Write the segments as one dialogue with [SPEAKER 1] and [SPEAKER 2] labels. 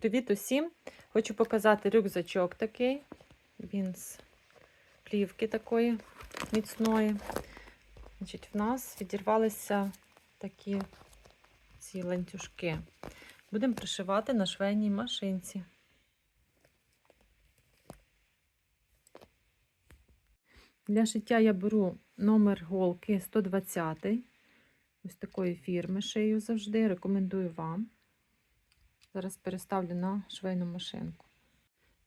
[SPEAKER 1] Привіт усім! Хочу показати рюкзачок такий. Він з плівки такої міцної. Значить, в нас відірвалися такі ці ланцюжки. Будемо пришивати на швейній машинці. Для шиття я беру номер голки 120 ось такої фірми шию завжди. Рекомендую вам. Зараз переставлю на швейну машинку.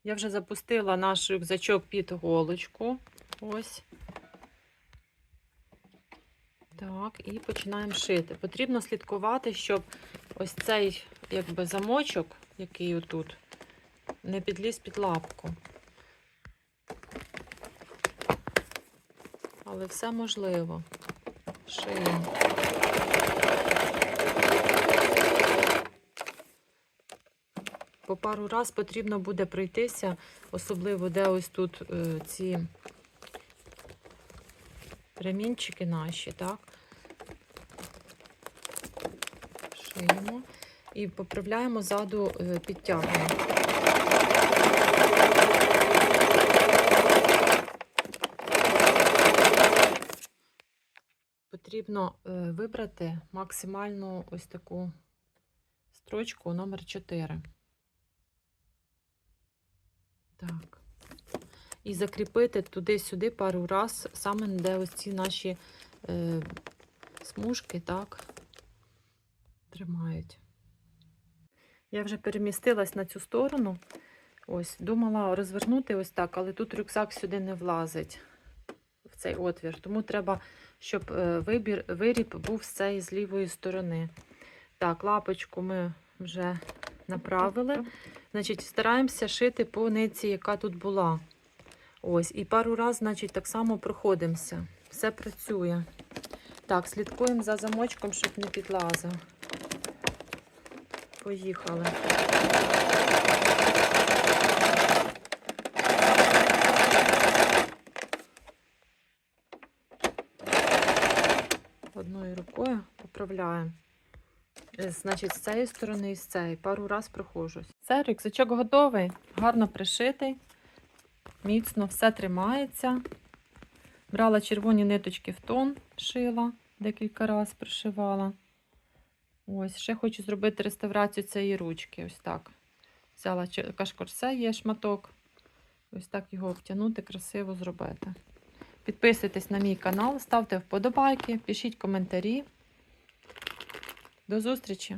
[SPEAKER 1] Я вже запустила наш рюкзачок під голочку. Ось. Так, і починаємо шити. Потрібно слідкувати, щоб ось цей якби замочок, який отут, не підліз під лапку. Але все можливо. Шиємо. По пару раз потрібно буде пройтися, особливо де ось тут е, ці ремінчики наші, так? Шиємо і поправляємо ззаду е, підтягуємо. Потрібно е, вибрати максимальну ось таку строчку номер 4. Так. І закріпити туди-сюди пару раз, саме де ось ці наші е, смужки, так, тримають. Я вже перемістилась на цю сторону. Ось, думала розвернути ось так, але тут рюкзак сюди не влазить в цей отвір. Тому треба, щоб е, вибір, виріб був з цієї з лівої сторони. Так, лапочку ми вже направили. Значить, стараємося шити по ниці, яка тут була. Ось, і пару разів, значить, так само проходимося. Все працює. Так, слідкуємо за замочком, щоб не підлазив. Поїхали. Одною рукою поправляємо. Е, Значить, з цієї сторони і з цієї. Пару раз проходжусь. Все, рюкзачок готовий, гарно пришитий, міцно все тримається. Брала червоні ниточки в тон, шила, декілька разів пришивала. Ось, ще хочу зробити реставрацію цієї ручки. Ось так. Взяла кашкорсе, є шматок. Ось так його втягнути, красиво зробити. Підписуйтесь на мій канал, ставте вподобайки, пишіть коментарі. До зустрічі!